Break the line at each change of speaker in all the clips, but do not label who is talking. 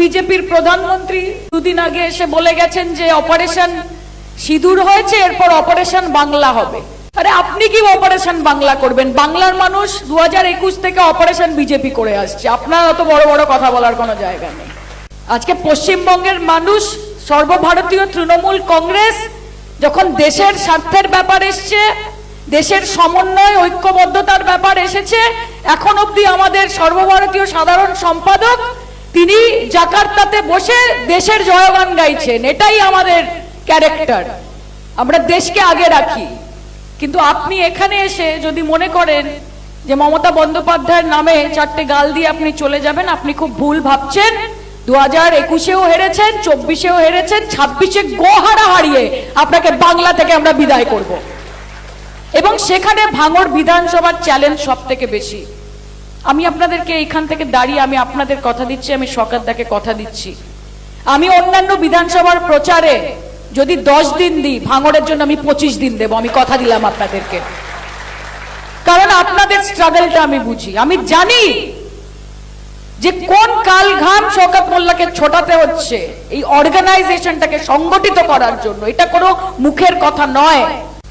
বিজেপির প্রধানমন্ত্রী দুদিন আগে এসে বলে গেছেন যে অপারেশন সিঁদুর হয়েছে, এরপর অপারেশন বাংলা হবে। আরে আপনি কি অপারেশন বাংলা করবেন? বাংলার মানুষ দু থেকে অপারেশন বিজেপি করে আসছে। আপনার অত বড় বড় কথা বলার কোনো জায়গা নেই। আজকে পশ্চিমবঙ্গের মানুষ, সর্বভারতীয় তৃণমূল কংগ্রেস, যখন দেশের স্বার্থের ব্যাপার এসছে, দেশের সমন্বয়, ঐক্যবদ্ধতার ব্যাপার এসেছে, এখন অবধি আমাদের সর্বভারতীয় সাধারণ সম্পাদক তিনি জাকার্তাতে বসে দেশের জয়গান গাইছেন, এটাই আমাদের ক্যারেক্টার। আমরা দেশকে আগে রাখি। কিন্তু আপনি এখানে এসে যদি মনে করেন যে মমতা বন্দ্যোপাধ্যায়ের নামে চারটে গাল দিয়ে আপনি চলে যাবেন, আপনি খুব ভুল ভাবছেন। দু হাজার একুশেও হেরেছেন, চব্বিশেও হেরেছেন, ছাব্বিশে গোহারা হারিয়ে আপনাকে বাংলা থেকে আমরা বিদায় করব। এবং সেখানে ভাঙর বিধানসভার চ্যালেঞ্জ সব থেকে বেশি। আমি আপনাদেরকে এইখান থেকে দাঁড়িয়ে আমি আপনাদের কথা দিচ্ছি, আমি সকারদাকে কথা দিচ্ছি। আমি অন্যান্য বিধানসভার প্রচারে যদি দশ দিন দিই, ভাঙড়ের জন্য আমি পঁচিশ দিন দেবো, আমি কথা দিলাম আপনাদেরকে। কারণ আপনাদের স্ট্রাগলটা আমি বুঝি। আমি জানি যে কোন কাল ঘাম শওকত মোল্লাকে ছোটাতে হচ্ছে এই অর্গানাইজেশনটাকে সংগঠিত করার জন্য। এটা কোনো মুখের কথা নয়।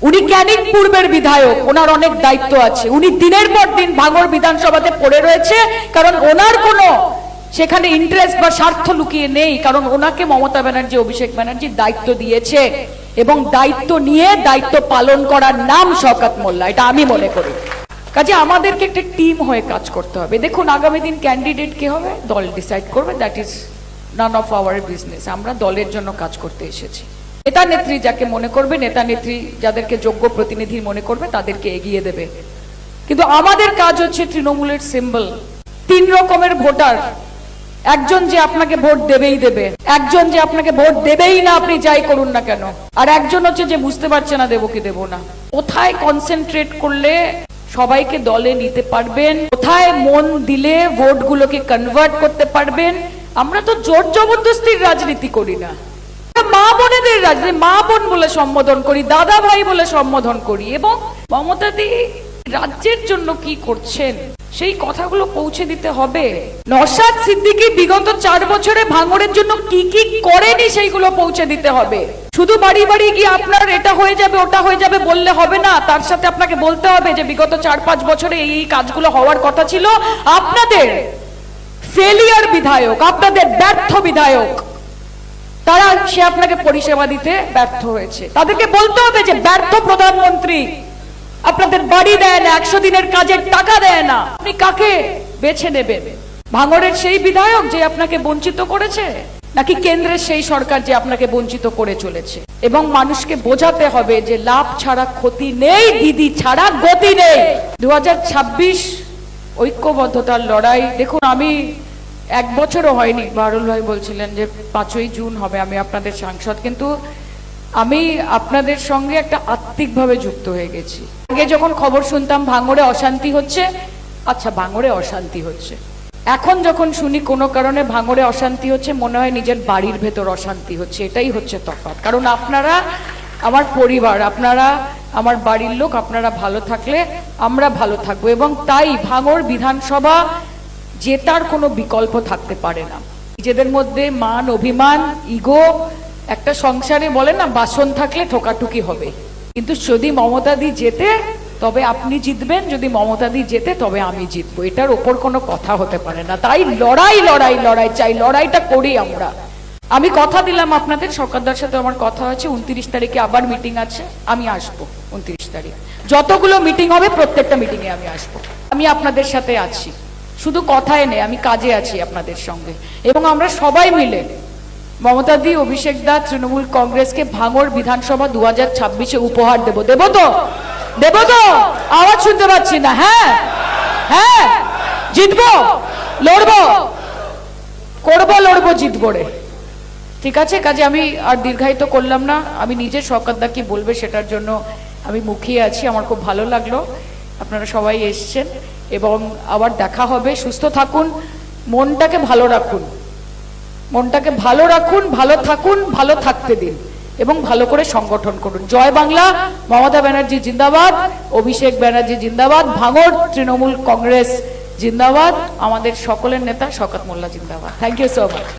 উনি ক্যানিং পূর্বের বিধায়ক, ওনার অনেক দায়িত্ব আছে। উনি দিনের পর দিন ভাঙর বিধানসভাতে পড়ে রয়েছে, কারণ ওনার কোনো সেখানে ইন্টারেস্ট বা স্বার্থ লুকিয়ে নেই, কারণ ওনাকে মমতা ব্যানার্জি, অভিষেক ব্যানার্জি দায়িত্ব দিয়েছে। এবং দায়িত্ব নিয়ে দায়িত্ব পালন করার নাম শওকত মোল্লা, এটা আমি মনে করি। কাজে আমাদেরকে একটা টিম হয়ে কাজ করতে হবে। দেখুন, আগামী দিন ক্যান্ডিডেট কে হবে? দল ডিসাইড করবে that is none of our business আমরা দলের জন্য কাজ করতে এসেছি। নেতা নেত্রী যাকে মনে করবে, নেতা নেত্রী যাদেরকে যোগ্য প্রতিনিধি মনে করবে, তাদেরকে এগিয়ে দেবে। কিন্তু আমাদের কাজ হচ্ছে তৃণমূলের সিম্বল তিন রকমের ভোটার। একজন যে আপনাকে ভোট দেবেই দেবে। একজন যে আপনাকে ভোট দেবেই না আপনি যাই করুন না কেন। আর একজন হচ্ছে যে বুঝতে পারছে না দেবো কি দেবো না। কোথায় কনসেন্ট্রেট করলে সবাইকে দলে নিতে পারবেন? কোথায় মন দিলে ভোটগুলোকে কনভার্ট করতে পারবেন? আমরা তো জোর জবরদস্তির রাজনীতি করি না। মা বোনেদের রাজনীতি মা বোন বলে সম্বোধন করি, দাদা ভাই বলে সম্বোধন করি, এবং মমতা দি রাজ্যের জন্য কি করছেন, সেই কথাগুলো পৌঁছে দিতে হবে। নসাদ সিদ্দিকী বিগত চার বছরে ভাঙড়ের জন্য কি কি করেনি সেইগুলো পৌঁছে দিতে হবে। শুধু বাড়ি বাড়ি গিয়ে আপনার এটা হয়ে যাবে, ওটা হয়ে যাবে বললে হবে না, তার সাথে আপনাকে বলতে হবে যে বিগত চার পাঁচ বছরে এই কাজগুলো হওয়ার কথা ছিল। আপনাদের ফেলিয়ার বিধায়ক, আপনাদের ব্যর্থ বিধায়ক তারা সে আপনাকে পরিষেবা দিতে ব্যর্থ হয়েছে। তাদেরকে বলতে হবে যে ব্যর্থ প্রধানমন্ত্রী আপনাদের বাড়ি দেয় না, একশো দিনের কাজের টাকা দেয় না। আপনি কাকে বেছে নেবেন? ভাঙড়ের সেই বিধায়ক যে আপনাকে বঞ্চিত করেছে? নাকি কেন্দ্রের সেই সরকার যে আপনাকে বঞ্চিত করে চলেছে? এবং মানুষকে বোঝাতে হবে যে লাভ ছাড়া ক্ষতি নেই, দিদি ছাড়া গতি নেই। দু হাজার ছাব্বিশ ঐক্যবদ্ধতার লড়াই, দেখুন আমি এক বছরও হয়নি। বারুল ভাই বলছিলেন যে, পাঁচই জুন হবে, আমি আপনাদের সাংসদ। কিন্তু আমি আপনাদের সঙ্গে একটা আত্মিকভাবে যুক্ত হয়ে গেছি। আগে যখন খবর শুনতাম, ভাঙড়ে অশান্তি হচ্ছে। আচ্ছা ভাঙড়ে অশান্তি হচ্ছে। এখন যখন শুনি কোনো কারণে ভাঙড়ে অশান্তি হচ্ছে, মনে হয় নিজের বাড়ির ভেতর অশান্তি হচ্ছে। এটাই হচ্ছে তফাৎ। কারণ আপনারা, আমার পরিবার, আপনারা, আমার বাড়ির লোক, আপনারা ভালো থাকলে আমরা ভালো থাকব। এবং তাই ভাঙড় বিধানসভা জেতার কোনো বিকল্প থাকতে পারে না। নিজেদের মধ্যে মান, অভিমান, ইগো, একটা সংসারে বলে না, বাসন থাকলে ঠোকাঠুকি হবে। কিন্তু যদি মমতা দি জেতে, তবে আপনি জিতবেন, যদি মমতা দি জেতে, তবে আমি জিতবো। এটার ওপর কোনো কথা হতে পারে না। তাই লড়াই লড়াই লড়াই চাই, লড়াইটা করি আমরা। আমি কথা দিলাম আপনাদের, সরকারদার সাথে আমার কথা আছে উনত্রিশ তারিখে আবার মিটিং আছে, আমি আসব উনত্রিশ তারিখ। যতগুলো মিটিং হবে, প্রত্যেকটা মিটিংয়ে আমি আসব। আমি আপনাদের সাথে আছি। শুধু কথায় নেই, আমি কাজে আছি আপনাদের সঙ্গে। এবং আমরা সবাই মিলে মমতা দি, অভিষেক দা, তৃণমূল কংগ্রেসকে ভাঙর বিধানসভা দু হাজার ছাব্বিশে উপহার দেব। দেব তো? দেব তো? আওয়াজ শুনতে পাচ্ছি না। হ্যাঁ? হ্যাঁ? জিতবো? লড়বো? করব, লড়বো, জিতবো রে। ঠিক আছে? কাজে আমি আর দীর্ঘায়িত করলাম না। আমি নিজে সরকারদা কি বলবে সেটার জন্য আমি মুখিয়ে আছি। আমার খুব ভালো লাগল। আপনারা সবাই এসছেন। এবং আবার দেখা হবে, সুস্থ থাকুন, মনটাকে ভালো রাখুন। মনটাকে ভালো রাখুন, ভালো থাকুন, ভালো থাকতে দিন এবং ভালো করে সংগঠন করুন। জয় বাংলা, মমতা ব্যানার্জি জিন্দাবাদ, অভিষেক ব্যানার্জি জিন্দাবাদ ভাঙর তৃণমূল কংগ্রেস জিন্দাবাদ, আমাদের সকলের নেতা শকাত মোল্লা জিন্দাবাদ। Thank you so much